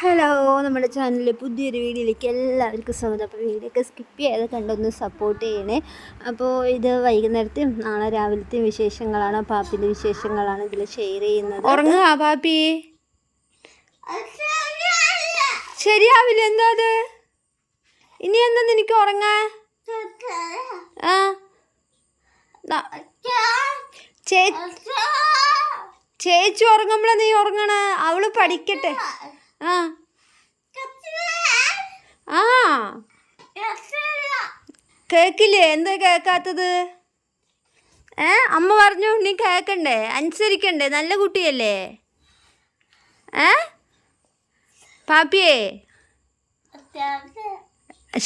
Hello നമ്മുടെ ചാനലിലെ പുതിയൊരു വീഡിയോയിലേക്ക് എല്ലാവർക്കും സ്വാഗതം. അപ്പോൾ വീഡിയോ ഒക്കെ സ്കിപ്പ് ചെയ്യാതെ കണ്ടൊന്ന് സപ്പോർട്ട് ചെയ്യണേ. അപ്പോൾ ഇത് വൈകുന്നേരത്തെയും നാളെ രാവിലത്തെയും വിശേഷങ്ങളാണ്. പാപ്പിന്റെ വിശേഷങ്ങളാണ് ഇതിൽ ഷെയർ ചെയ്യുന്നത്. ഉറങ്ങുക പാപ്പി. ശരിയാവില്ല എന്താ അത്? ഇനി എന്താ നിനക്ക് ഉറങ്ങാ? ആ. ചേച്ചി ഉറങ്ങുമ്പോഴാണ് നീ ഉറങ്ങണ. അവൾ പഠിക്കട്ടെ. ആ. ആ. കേക്കില്ലേ? എന്താ കേക്കാത്തത്? ഏ അമ്മ പറഞ്ഞു നീ കേക്കണ്ടേ? അനുസരിക്കണ്ടേ? നല്ല കുട്ടിയല്ലേ? ഏ? പാപ്പിയേ.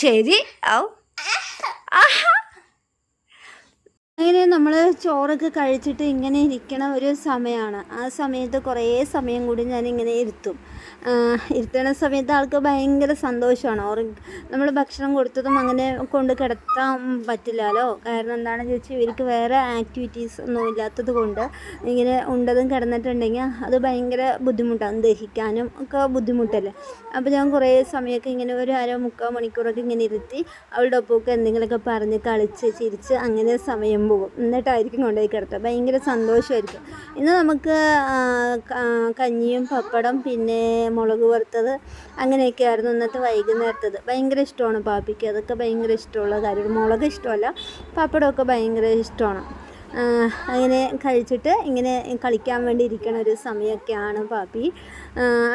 ശരി. ഔ. അങ്ങനെ നമ്മൾ ചോറൊക്കെ കഴിച്ചിട്ട് ഇങ്ങനെ ഇരിക്കണ ഒരു സമയമാണ് ആ സമയത്ത് കുറേ സമയം കൂടി ഞാൻ ഇങ്ങനെ ഇരുത്തും. ഇരുത്തണ സമയത്ത് ആൾക്ക് ഭയങ്കര സന്തോഷമാണ്. ഓർ നമ്മൾ ഭക്ഷണം കൊടുത്തതും അങ്ങനെ കൊണ്ട് കിടത്താൻ പറ്റില്ലല്ലോ. കാരണം എന്താണെന്ന് ചോദിച്ചാൽ ഇവർക്ക് വേറെ ആക്ടിവിറ്റീസ് ഒന്നും ഇല്ലാത്തത് കൊണ്ട് ഇങ്ങനെ ഉണ്ടതും കിടന്നിട്ടുണ്ടെങ്കിൽ അത് ഭയങ്കര ബുദ്ധിമുട്ടാണ്. ദഹിക്കാനും ഒക്കെ ബുദ്ധിമുട്ടല്ലേ. അപ്പോൾ ഞാൻ കുറേ സമയമൊക്കെ ഇങ്ങനെ ഒരു അര മുക്കാൽ മണിക്കൂറൊക്കെ ഇങ്ങനെ ഇരുത്തി അവളുടെ ഒപ്പമൊക്കെ എന്തെങ്കിലുമൊക്കെ പറഞ്ഞ് കളിച്ച് ചിരിച്ച് അങ്ങനെ സമയം പോകും. എന്നിട്ടായിരിക്കും കൊണ്ടുപോയി കിടത്തുക. ഭയങ്കര സന്തോഷമായിരിക്കും. ഇന്ന് നമുക്ക് കഞ്ഞിയും പപ്പടം പിന്നെ മുളക് വറുത്തത് അങ്ങനെയൊക്കെയായിരുന്നു ഇന്നത്തെ വൈകുന്നേരത്തത്. ഭയങ്കര ഇഷ്ടമാണ് പാപ്പിക്ക്. അതൊക്കെ ഭയങ്കര ഇഷ്ടമുള്ള കാര്യം മുളക് ഇഷ്ടമല്ല പപ്പടമൊക്കെ ഭയങ്കര ഇഷ്ടമാണ്. അങ്ങനെ കഴിച്ചിട്ട് ഇങ്ങനെ കളിക്കാൻ വേണ്ടി ഇരിക്കണ ഒരു സമയമൊക്കെയാണ് പാപ്പി.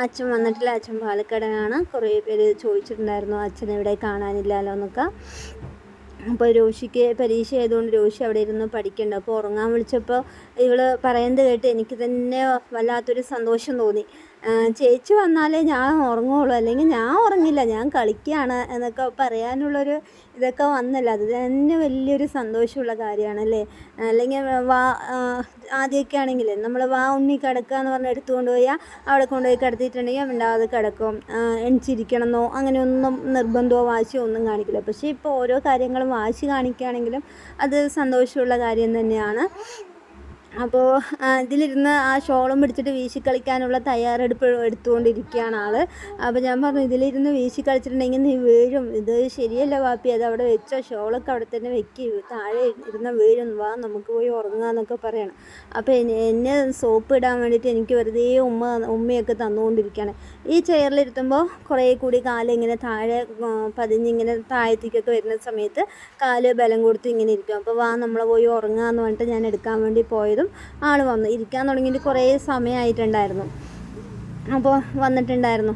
അച്ഛൻ വന്നിട്ടില്ല. അച്ഛൻ പാലക്കാടാണ് കുറേ പേര് ചോദിച്ചിട്ടുണ്ടായിരുന്നു അച്ഛൻ ഇവിടെ കാണാനില്ലല്ലോ എന്നൊക്കെ. അപ്പോൾ രോഷിക്ക് പരീക്ഷ ആയതുകൊണ്ട് രോഷി അവിടെ ഇരുന്ന് പഠിക്കണ്ട. അപ്പോൾ ഉറങ്ങാൻ വിളിച്ചപ്പോൾ ഇവൾ പറയുന്നത് കേട്ട് എനിക്ക് തന്നെ വല്ലാത്തൊരു സന്തോഷം തോന്നി. ചേച്ചി വന്നാലേ ഞാൻ ഉറങ്ങുള്ളൂ. അല്ലെങ്കിൽ ഞാൻ ഉറങ്ങില്ല ഞാൻ കളിക്കുകയാണ് എന്നൊക്കെ പറയാനുള്ളൊരു ഇതൊക്കെ വന്നല്ലോ. അത് തന്നെ വലിയൊരു സന്തോഷമുള്ള കാര്യമാണ് അല്ലേ അല്ലെങ്കിൽ വാ ആദ്യമൊക്കെ ആണെങ്കിൽ നമ്മൾ വാ ഉണ്ണി കിടക്കുക എന്ന് പറഞ്ഞ് എടുത്തുകൊണ്ട് കൊണ്ടുപോയാൽ അവിടെ കൊണ്ടുപോയി കിടത്തിയിട്ടുണ്ടെങ്കിൽ മിണ്ടാതെ കിടക്കും. എണിച്ചിരിക്കണമെന്നോ അങ്ങനെയൊന്നും നിർബന്ധമോ വാശിയോ ഒന്നും കാണിക്കില്ല. പക്ഷേ ഇപ്പോൾ ഓരോ കാര്യങ്ങളും വാശി കാണിക്കുകയാണെങ്കിലും അത് സന്തോഷമുള്ള കാര്യം തന്നെയാണ്. അപ്പോൾ ഇതിലിരുന്ന് ആ ഷോളും പിടിച്ചിട്ട് വീശി കളിക്കാനുള്ള തയ്യാറെടുപ്പ് എടുത്തുകൊണ്ടിരിക്കുകയാണ് ആൾ. അപ്പോൾ ഞാൻ പറഞ്ഞു ഇതിലിരുന്ന് വീശി കളിച്ചിട്ടുണ്ടെങ്കിൽ നീ വീഴും. ഇത് ശരിയല്ല വാപ്പി അത് അവിടെ വെച്ചോ. ഷോളൊക്കെ അവിടെ തന്നെ വെക്കി. താഴെ ഇരുന്ന വീഴും. വാ നമുക്ക് പോയി ഉറങ്ങാന്നൊക്കെ പറയണം. അപ്പോൾ എന്നെ സോപ്പ് ഇടാൻ വേണ്ടിയിട്ട് എനിക്ക് വെറുതെ ഉമ്മ ഉമ്മയൊക്കെ തന്നുകൊണ്ടിരിക്കുകയാണ്. ഈ ചെയറിലിരുത്തുമ്പോൾ കുറേ കൂടി കാൽ ഇങ്ങനെ താഴെ പതിഞ്ഞിങ്ങനെ താഴത്തേക്കൊക്കെ വരുന്ന സമയത്ത് കാൽ ബലം കൊടുത്ത് ഇങ്ങനെ ഇരിക്കും. അപ്പോൾ വാ നമ്മൾ പോയി ഉറങ്ങാന്ന് പറഞ്ഞിട്ട് ഞാൻ എടുക്കാൻ വേണ്ടി പോയതും ആൾ വന്നു ഇരിക്കാൻ തുടങ്ങിയിട്ട് കുറേ സമയമായിട്ടുണ്ടായിരുന്നു അപ്പോൾ വന്നിട്ടുണ്ടായിരുന്നു.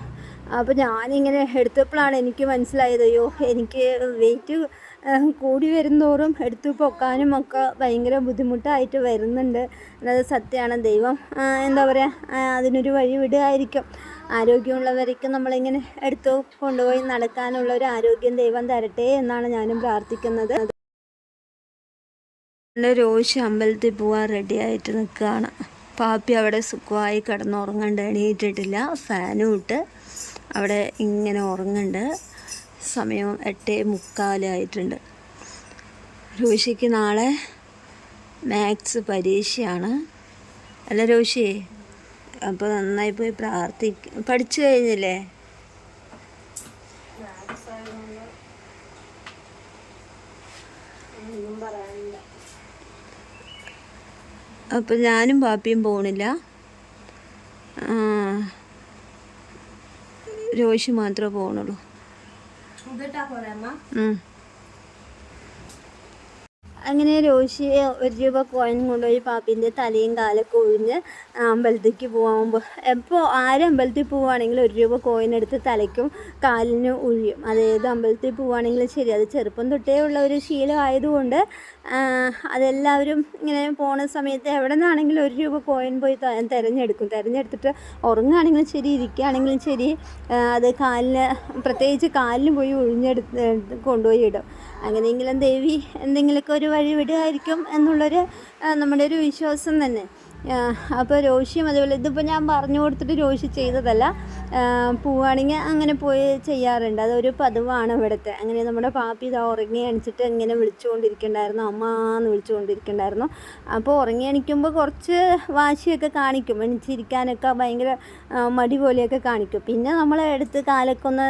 അപ്പോൾ ഞാനിങ്ങനെ എടുത്തപ്പോഴാണ് എനിക്ക് മനസ്സിലായത് അയ്യോ എനിക്ക് വെയിറ്റ് കൂടി വരുന്തോറും എടുത്തു പൊക്കാനും ഒക്കെ ഭയങ്കര ബുദ്ധിമുട്ടായിട്ട് വരുന്നുണ്ട്. അത് സത്യമാണ്. ദൈവം എന്താ പറയുക അതിനൊരു വഴി വിടുമായിരിക്കും ആരോഗ്യമുള്ളവരേക്കും നമ്മളിങ്ങനെ എടുത്തു കൊണ്ടുപോയി നടക്കാനുള്ള ഒരു ആരോഗ്യം ദൈവം തരട്ടെ എന്നാണ് ഞാനും പ്രാർത്ഥിക്കുന്നത്. രോഷി അമ്പലത്തിൽ പോവാൻ റെഡി ആയിട്ട് നിൽക്കുകയാണ്. പാപ്പി അവിടെ സുഖമായി കിടന്നുറങ്ങണ്ട് എണീറ്റിട്ടില്ല. ഫാനും ഇട്ട് അവിടെ ഇങ്ങനെ ഉറങ്ങുന്നുണ്ട് സമയം എട്ടേ മുക്കാലായിട്ടുണ്ട് രോഷിക്ക് നാളെ മാത്സ് പരീക്ഷയാണ്. അല്ല രോഷി അപ്പോൾ നന്നായി പോയി പ്രാർത്ഥിക്ക പഠിച്ചു കഴിഞ്ഞില്ലേ? അപ്പം ഞാനും പാപ്പിയും പോകണില്ല രോഷി മാത്രമേ പോകണുള്ളൂ ഉം. അങ്ങനെ രോഷി ഒരു രൂപ കോയിൻ കൊണ്ടുപോയി പാപ്പിന്റെ തലയും കാലൊക്കെ ഒഴിഞ്ഞ് അമ്പലത്തേക്ക് പോകുമ്പോൾ എപ്പോൾ ആരും അമ്പലത്തിൽ പോവുകയാണെങ്കിലും ഒരു രൂപ കോയിൻ എടുത്ത് തലയ്ക്കും കാലിനും ഒഴിയും. അതായത് അമ്പലത്തിൽ പോവുകയാണെങ്കിലും ശരി അത് ചെറുപ്പം തൊട്ടേ ഉള്ള ഒരു ശീലമായതുകൊണ്ട് അതെല്ലാവരും ഇങ്ങനെ പോണ സമയത്ത് എവിടെ നിന്നാണെങ്കിലും ഒരു രൂപ കോയിൻ പോയി തിരഞ്ഞെടുക്കും. തിരഞ്ഞെടുത്തിട്ട് ഉറങ്ങുകയാണെങ്കിലും ശരി ഇരിക്കുകയാണെങ്കിലും ശരി അത് കാലിന് പ്രത്യേകിച്ച് കാലിന് പോയി ഒഴിഞ്ഞെടുത്ത് കൊണ്ടുപോയി ഇടും. അങ്ങനെയെങ്കിലും ദേവി എന്തെങ്കിലുമൊക്കെ ഒരു വഴി വിടുമായിരിക്കും എന്നുള്ളൊരു നമ്മുടെ ഒരു വിശ്വാസം തന്നെ. അപ്പോൾ രോഷിയും അതുപോലെ ഇതിപ്പോൾ ഞാൻ പറഞ്ഞു കൊടുത്തിട്ട് രോഷി ചെയ്തതല്ല. പോവുകയാണെങ്കിൽ അങ്ങനെ പോയി ചെയ്യാറുണ്ട്. അതൊരു പതിവാണ് ഇവിടുത്തെ. അങ്ങനെ നമ്മുടെ പാപ്പി ഇതാ ഉറങ്ങി അണിച്ചിട്ട് ഇങ്ങനെ വിളിച്ചുകൊണ്ടിരിക്കണ്ടായിരുന്നു. അമ്മ എന്ന് വിളിച്ചുകൊണ്ടിരിക്കണ്ടായിരുന്നു. അപ്പോൾ ഉറങ്ങി അണിക്കുമ്പോൾ കുറച്ച് വാശിയൊക്കെ കാണിക്കും. എണിച്ചിരിക്കാനൊക്കെ ഭയങ്കര മടി പോലെയൊക്കെ കാണിക്കും. പിന്നെ നമ്മൾ എടുത്ത് കാലൊക്കെ ഒന്ന്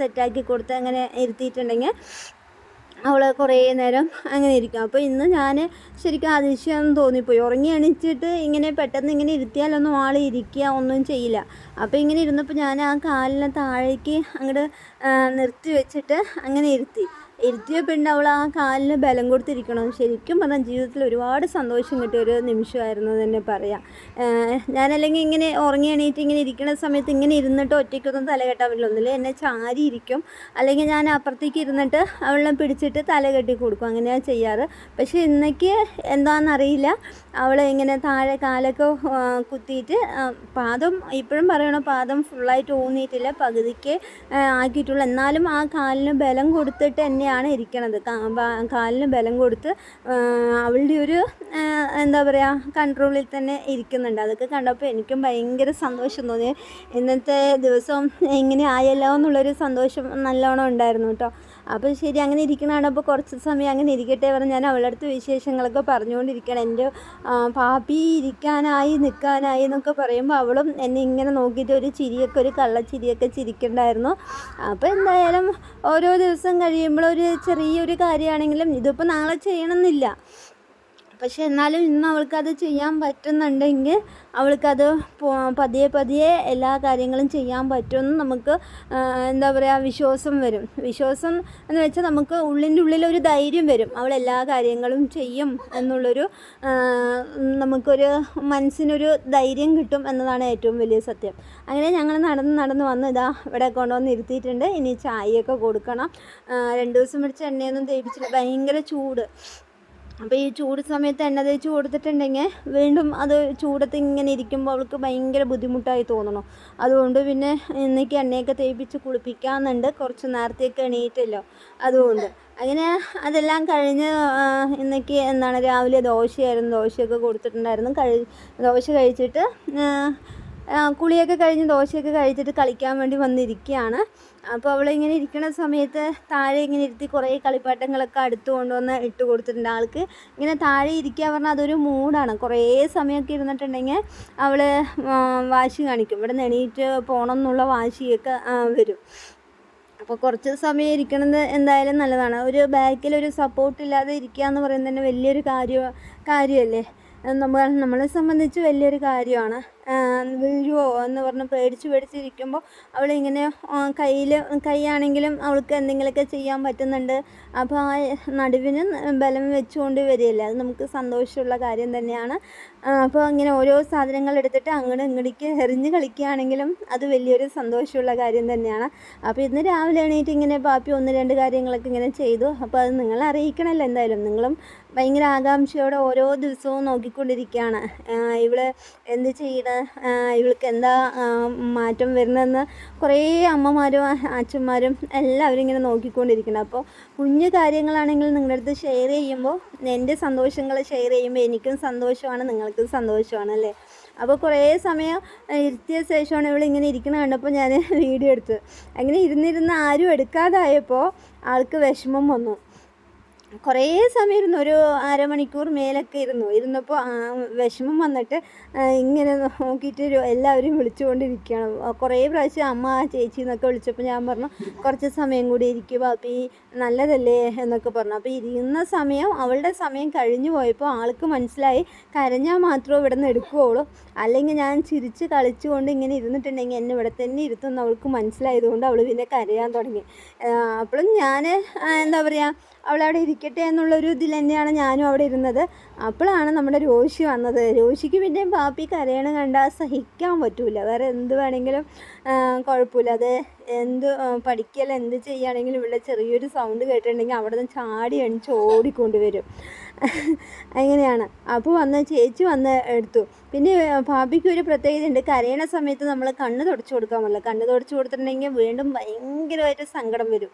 സെറ്റാക്കി കൊടുത്ത് അങ്ങനെ ഇരുത്തിയിട്ടുണ്ടെങ്കിൽ അവൾ കുറേ നേരം അങ്ങനെ ഇരിക്കും. അപ്പോൾ ഇന്ന് ഞാൻ ശരിക്കും അതിശയം തോന്നിപ്പോയി. ഉറങ്ങി എണീച്ചിട്ട് ഇങ്ങനെ പെട്ടെന്ന് ഇങ്ങനെ ഇരുത്തിയാലൊന്നും ആൾ ഇരിക്കുക ഒന്നും ചെയ്യില്ല. അപ്പോൾ ഇങ്ങനെ ഇരുന്നപ്പോൾ ഞാൻ ആ കാലിനെ താഴേക്ക് അങ്ങോട്ട് നിർത്തി വെച്ചിട്ട് അങ്ങനെ ഇരുത്തി. ഇരുത്തിയ പിന്നെ അവൾ ആ കാലിന് ബലം കൊടുത്തിരിക്കണം. ശരിക്കും പറഞ്ഞാൽ ജീവിതത്തിൽ ഒരുപാട് സന്തോഷം കിട്ടിയ ഒരു നിമിഷമായിരുന്നു തന്നെ പറയാം. ഞാനല്ലെങ്കിൽ ഇങ്ങനെ ഉറങ്ങി എണീറ്റ് ഇങ്ങനെ ഇരിക്കുന്ന സമയത്ത് ഇങ്ങനെ ഇരുന്നിട്ട് ഒറ്റയ്ക്കൊന്നും തല കെട്ടാൻ പറ്റില്ല. എന്നെ ചാരി ഇരിക്കും. അല്ലെങ്കിൽ ഞാൻ അപ്പുറത്തേക്ക് ഇരുന്നിട്ട് അവളെ പിടിച്ചിട്ട് തല കെട്ടി കൊടുക്കും. അങ്ങനെയാണ് ചെയ്യാറ്. പക്ഷേ ഇന്നേക്ക് എന്താണെന്നറിയില്ല അവൾ ഇങ്ങനെ താഴെ കാലൊക്കെ കുത്തിയിട്ട് പാദം ഇപ്പോഴും പറയണോ പാദം ഫുള്ളായിട്ട് ഊന്നിയിട്ടില്ല. പകുതിക്ക് ആക്കിയിട്ടുള്ളൂ. എന്നാലും ആ കാലിന് ബലം കൊടുത്തിട്ട് എന്നെ തന്നെയാണ് ഇരിക്കണത്. കാലിന് ബലം കൊടുത്ത് അവളുടെ ഒരു എന്താ പറയുക കൺട്രോളിൽ തന്നെ ഇരിക്കുന്നുണ്ട്. അതൊക്കെ കണ്ടപ്പോൾ എനിക്കും ഭയങ്കര സന്തോഷം തോന്നി. ഇന്നത്തെ ദിവസം എങ്ങനെ ആയല്ലോ എന്നുള്ളൊരു സന്തോഷം നല്ലോണം ഉണ്ടായിരുന്നു കേട്ടോ. അപ്പോൾ ശരി അങ്ങനെ ഇരിക്കണതാണ്. അപ്പോൾ കുറച്ച് സമയം അങ്ങനെ ഇരിക്കട്ടെ പറഞ്ഞ് ഞാൻ അവളുടെ അടുത്ത് വിശേഷങ്ങളൊക്കെ പറഞ്ഞുകൊണ്ടിരിക്കുകയാണ് എന്റെ പാപ്പി ഇരിക്കാനായി നിൽക്കാനായി എന്നൊക്കെ പറയുമ്പോൾ അവളും എന്നെ ഇങ്ങനെ നോക്കിയിട്ട് ഒരു ചിരിയൊക്കെ ഒരു കള്ളച്ചിരിയൊക്കെ ചിരിക്കണ്ടായിരുന്നു. അപ്പോൾ എന്തായാലും ഓരോ ദിവസം കഴിയുമ്പോൾ ഒരു ചെറിയൊരു കാര്യമാണെങ്കിലും ഇതിപ്പോൾ നാളെ ചെയ്യണമെന്നില്ല. പക്ഷെ എന്നാലും ഇന്ന് അവൾക്കത് ചെയ്യാൻ പറ്റുന്നുണ്ടെങ്കിൽ അവൾക്കത് പതിയെ പതിയെ എല്ലാ കാര്യങ്ങളും ചെയ്യാൻ പറ്റുമെന്ന് നമുക്ക് എന്താ പറയുക വിശ്വാസം വരും. വിശ്വാസം എന്ന് വെച്ചാൽ നമുക്ക് ഉള്ളിന്റെ ഉള്ളിലൊരു ധൈര്യം വരും. അവൾ എല്ലാ കാര്യങ്ങളും ചെയ്യും എന്നുള്ളൊരു നമുക്കൊരു മനസ്സിനൊരു ധൈര്യം കിട്ടും എന്നതാണ് ഏറ്റവും വലിയ സത്യം. അങ്ങനെ ഞങ്ങൾ നടന്ന് നടന്ന് വന്ന് ഇതാ ഇവിടെ കൊണ്ടുവന്ന് ഇരുത്തിയിട്ടുണ്ട്. ഇനി ചായയൊക്കെ കൊടുക്കണം. രണ്ട് ദിവസം പിടിച്ച എണ്ണയൊന്നും തേപ്പിച്ചില്ല ഭയങ്കര ചൂട്. അപ്പോൾ ഈ ചൂട് സമയത്ത് എണ്ണ തേച്ച് കൊടുത്തിട്ടുണ്ടെങ്കിൽ വീണ്ടും അത് ചൂടത്ത് ഇങ്ങനെ ഇരിക്കുമ്പോൾ അവൾക്ക് ഭയങ്കര ബുദ്ധിമുട്ടായി തോന്നണം. അതുകൊണ്ട് പിന്നെ ഇന്നേക്ക് എണ്ണയൊക്കെ തേപ്പിച്ച് കുളിപ്പിക്കാമെന്നുണ്ട്. കുറച്ച് നേരത്തേക്ക് എണീറ്റല്ലോ. അതുകൊണ്ട് അങ്ങനെ അതെല്ലാം കഴിഞ്ഞ് ഇന്നേക്ക് എന്താണ് രാവിലെ ദോശയായിരുന്നു. ദോശയൊക്കെ കൊടുത്തിട്ടുണ്ടായിരുന്നു. കഴി ദോശ കഴിച്ചിട്ട് കുളിയൊക്കെ കഴിഞ്ഞ് ദോശയൊക്കെ കഴിച്ചിട്ട് കളിക്കാൻ വേണ്ടി വന്നിരിക്കുകയാണ്. അപ്പോൾ അവളിങ്ങനെ ഇരിക്കുന്ന സമയത്ത് താഴെ ഇങ്ങനെ ഇരുത്തി കുറേ കളിപ്പാട്ടങ്ങളൊക്കെ അടുത്ത് കൊണ്ടുവന്ന് ഇട്ട് കൊടുത്തിട്ടുണ്ട് ആൾക്ക്. ഇങ്ങനെ താഴെ ഇരിക്കുക പറഞ്ഞാൽ അതൊരു മൂഡാണ്. കുറേ സമയമൊക്കെ ഇരുന്നിട്ടുണ്ടെങ്കിൽ അവൾ വാശി കാണിക്കും. ഇവിടെ എണീറ്റ് പോകണം എന്നുള്ള വാശിയൊക്കെ വരും. അപ്പോൾ കുറച്ച് സമയം ഇരിക്കണത് എന്തായാലും നല്ലതാണ്. ഒരു ബാക്കിൽ ഒരു സപ്പോർട്ട് ഇല്ലാതെ ഇരിക്കുക എന്ന് പറയുന്നത് തന്നെ വലിയൊരു കാര്യ കാര്യമല്ലേ? നമ്മൾ നമ്മളെ സംബന്ധിച്ച് വലിയൊരു കാര്യമാണ്. വീഴുമോ എന്ന് പറഞ്ഞ് പേടിച്ച് പേടിച്ചിരിക്കുമ്പോൾ അവളിങ്ങനെ കയ്യിൽ കൈയാണെങ്കിലും അവൾക്ക് എന്തെങ്കിലുമൊക്കെ ചെയ്യാൻ പറ്റുന്നുണ്ട്. അപ്പോൾ ആ നടുവിന് ബലം വെച്ചുകൊണ്ട് വരികയില്ല. അത് നമുക്ക് സന്തോഷമുള്ള കാര്യം തന്നെയാണ്. അപ്പോൾ ഇങ്ങനെ ഓരോ സാധനങ്ങൾ എടുത്തിട്ട് അങ്ങോട്ട് ഇങ്ങോട്ടേക്ക് എറിഞ്ഞ് കളിക്കുകയാണെങ്കിലും അത് വലിയൊരു സന്തോഷമുള്ള കാര്യം തന്നെയാണ്. അപ്പോൾ ഇന്ന് രാവിലെ എണീറ്റ് ഇങ്ങനെ പാപ്പി ഒന്ന് രണ്ട് കാര്യങ്ങളൊക്കെ ഇങ്ങനെ ചെയ്തു. അപ്പോൾ അത് നിങ്ങളെ അറിയിക്കണമല്ലോ എന്തായാലും. നിങ്ങളും ഭയങ്കര ആകാംക്ഷയോടെ ഓരോ ദിവസവും നോക്കിക്കൊണ്ടിരിക്കുകയാണ്. ഇവൾ എന്ത് ചെയ്യണ? ഇവൾക്ക് എന്താ മാറ്റം വരുന്നതെന്ന് കുറേ അമ്മമാരും അച്ഛന്മാരും എല്ലാവരും ഇങ്ങനെ നോക്കിക്കൊണ്ടിരിക്കുന്നത് അപ്പോൾ കുഞ്ഞു കാര്യങ്ങളാണെങ്കിൽ നിങ്ങളുടെ അടുത്ത് ഷെയർ ചെയ്യുമ്പോൾ എന്റെ സന്തോഷങ്ങൾ ഷെയർ ചെയ്യുമ്പോൾ എനിക്കും സന്തോഷമാണ് നിങ്ങൾക്കും സന്തോഷമാണ് അല്ലേ? അപ്പോൾ കുറേ സമയം ഇരുത്തിയ ശേഷമാണ് ഇവൾ ഇങ്ങനെ ഇരിക്കണ കണ്ടപ്പോൾ ഞാൻ വീഡിയോ എടുത്തത്. അങ്ങനെ ഇരുന്നിരുന്ന് ആരും എടുക്കാതായപ്പോൾ ആൾക്ക് വിഷമം വന്നു. കുറേ സമയം ഇരുന്നു. ഒരു അരമണിക്കൂർ മേലൊക്കെ ഇരുന്നു. ഇരുന്നപ്പോൾ വിഷമം വന്നിട്ട് ഇങ്ങനെ നോക്കിയിട്ട് എല്ലാവരും വിളിച്ചുകൊണ്ടിരിക്കുകയാണ്. കുറേ പ്രാവശ്യം അമ്മ ചേച്ചി എന്നൊക്കെ വിളിച്ചപ്പോൾ ഞാൻ പറഞ്ഞു കുറച്ച് സമയം കൂടി ഇരിക്കുക ബാപ്പി നല്ലതല്ലേ എന്നൊക്കെ പറഞ്ഞു. അപ്പോൾ ഇരിക്കുന്ന സമയം അവളുടെ സമയം കഴിഞ്ഞു പോയപ്പോൾ ആൾക്ക് മനസ്സിലായി കരഞ്ഞാൽ മാത്രമേ ഇവിടെ നിന്ന് എടുക്കുകയുള്ളൂ. അല്ലെങ്കിൽ ഞാൻ ചിരിച്ച് കളിച്ചുകൊണ്ട് ഇങ്ങനെ ഇരുന്നിട്ടുണ്ടെങ്കിൽ എന്നെ ഇവിടെ തന്നെ ഇരുത്തുമെന്ന് അവൾക്ക് മനസ്സിലായതുകൊണ്ട് അവൾ പിന്നെ കരയാൻ തുടങ്ങി. അപ്പോഴും ഞാൻ എന്താ പറയുക അവളവിടെ ഇരിക്കട്ടെ എന്നുള്ളൊരു ഇതിൽ തന്നെയാണ് ഞാനും അവിടെ ഇരുന്നത്. അപ്പോഴാണ് നമ്മുടെ രോഷി വന്നത്. രോഷിക്ക് പിന്നെ പാപ്പി കരയണം കണ്ടാൽ സഹിക്കാൻ പറ്റൂല. വേറെ എന്ത് വേണമെങ്കിലും കുഴപ്പമില്ല. അത് എന്ത് പഠിക്കൽ എന്ത് ചെയ്യുകയാണെങ്കിലും ഇവിടെ ചെറിയൊരു സൗണ്ട് കേട്ടിട്ടുണ്ടെങ്കിൽ അവിടെ നിന്ന് ചാടി എണിച്ച് ഓടിക്കൊണ്ട് വരും. അങ്ങനെയാണ്. അപ്പോൾ വന്ന് ചേച്ചി വന്ന് എടുത്തു. പിന്നെ പാപ്പിക്ക് ഒരു പ്രത്യേകത ഉണ്ട് കരയണ സമയത്ത് നമ്മൾ കണ്ണ് തുടച്ചു കൊടുക്കാൻ പറ്റില്ല കണ്ണ് തുടച്ചു കൊടുത്തിട്ടുണ്ടെങ്കിൽ വീണ്ടും ഭയങ്കരമായിട്ട് സങ്കടം വരും.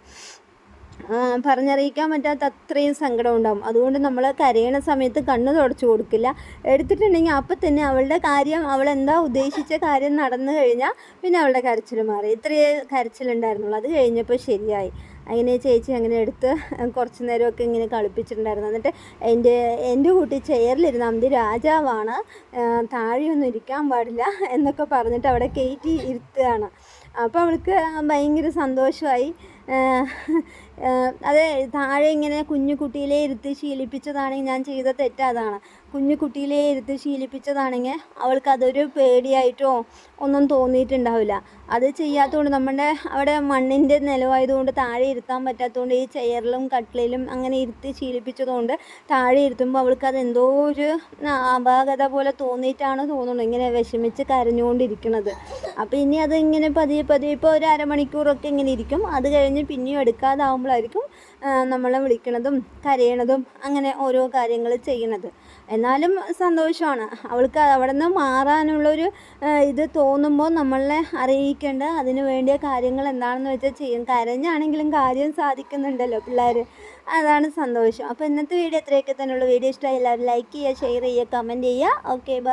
പറഞ്ഞറിയിക്കാൻ പറ്റാത്ത അത്രയും സങ്കടം ഉണ്ടാകും അതുകൊണ്ട് നമ്മൾ കരയണ സമയത്ത് കണ്ണ് തുടച്ചു കൊടുക്കില്ല. എടുത്തിട്ടുണ്ടെങ്കിൽ അപ്പം തന്നെ അവളുടെ കാര്യം അവൾ എന്താ ഉദ്ദേശിച്ച കാര്യം നടന്നു കഴിഞ്ഞാൽ പിന്നെ അവളുടെ കരച്ചിൽ മാറി. ഇത്രയേ കരച്ചിലുണ്ടായിരുന്നുള്ളൂ അത് കഴിഞ്ഞപ്പോൾ ശരിയായി. അങ്ങനെ ചേച്ചി അങ്ങനെ എടുത്ത് കുറച്ച് നേരമൊക്കെ ഇങ്ങനെ കളിപ്പിച്ചിട്ടുണ്ടായിരുന്നു. എന്നിട്ട് എന്റെ എന്റെ കുട്ടി ചെയറിലിരുന്ന അന്തി രാജാവാണ് താഴെയൊന്നും ഇരിക്കാൻ പാടില്ല എന്നൊക്കെ പറഞ്ഞിട്ട് അവിടെ കയറ്റി ഇരുത്തുകയാണ്. അപ്പോൾ അവൾക്ക് ഭയങ്കര സന്തോഷമായി. അതെ താഴെ ഇങ്ങനെ കുഞ്ഞു കുട്ടിയിലെ ഇരുത്തി ശീലിപ്പിച്ചതാണെങ്കിൽ ഞാൻ ചെയ്ത തെറ്റാതാണ് കുഞ്ഞു കുട്ടിയിലെ ഇരുത്തി ശീലിപ്പിച്ചതാണെങ്കിൽ അവൾക്ക് അതൊരു പേടിയായിട്ടോ ഒന്നും തോന്നിയിട്ടുണ്ടാവില്ല. അത് ചെയ്യാത്തതുകൊണ്ട് നമ്മുടെ അവിടെ മണ്ണിന്റെ നിലവായതുകൊണ്ട് താഴെ ഇരുത്താൻ പറ്റാത്തതുകൊണ്ട് ഈ ചെയറിലും കട്ടിലും അങ്ങനെ ഇരുത്തി ശീലിപ്പിച്ചതുകൊണ്ട് താഴെ ഇരുത്തുമ്പോൾ അവൾക്ക് അത് എന്തോ ഒരു അപാകത പോലെ തോന്നിയിട്ടാണ് തോന്നുന്നത് ഇങ്ങനെ വിഷമിച്ച് കരഞ്ഞുകൊണ്ടിരിക്കുന്നത്. അപ്പോൾ ഇനി അത് ഇങ്ങനെ പതിയെ പതിയെ ഇപ്പോൾ ഒരു അരമണിക്കൂറൊക്കെ ഇങ്ങനെ ഇരിക്കും. അത് കഴിഞ്ഞ് പിന്നെയും എടുക്കാതാവുമ്പോഴായിരിക്കും നമ്മളെ വിളിക്കണതും കരയണതും അങ്ങനെ ഓരോ കാര്യങ്ങൾ ചെയ്യണത് എന്നാലും സന്തോഷമാണ്. അവൾക്ക് അവിടെ നിന്ന് മാറാനുള്ളൊരു ഇത് തോന്നുമ്പോൾ നമ്മളെ അറിയിക്കേണ്ട അതിന് വേണ്ടിയ കാര്യങ്ങൾ എന്താണെന്ന് വെച്ചാൽ ചെയ്യും. കരഞ്ഞാണെങ്കിലും കാര്യം സാധിക്കുന്നുണ്ടല്ലോ പിള്ളേർ അതാണ് സന്തോഷം. അപ്പോൾ ഇന്നത്തെ വീഡിയോ ഇത്രയൊക്കെ തന്നെയുള്ളൂ വീഡിയോ ഇഷ്ടമായി എല്ലാവരും ലൈക്ക് ചെയ്യുക ഷെയർ ചെയ്യുക കമന്റ് ചെയ്യുക. Okay bye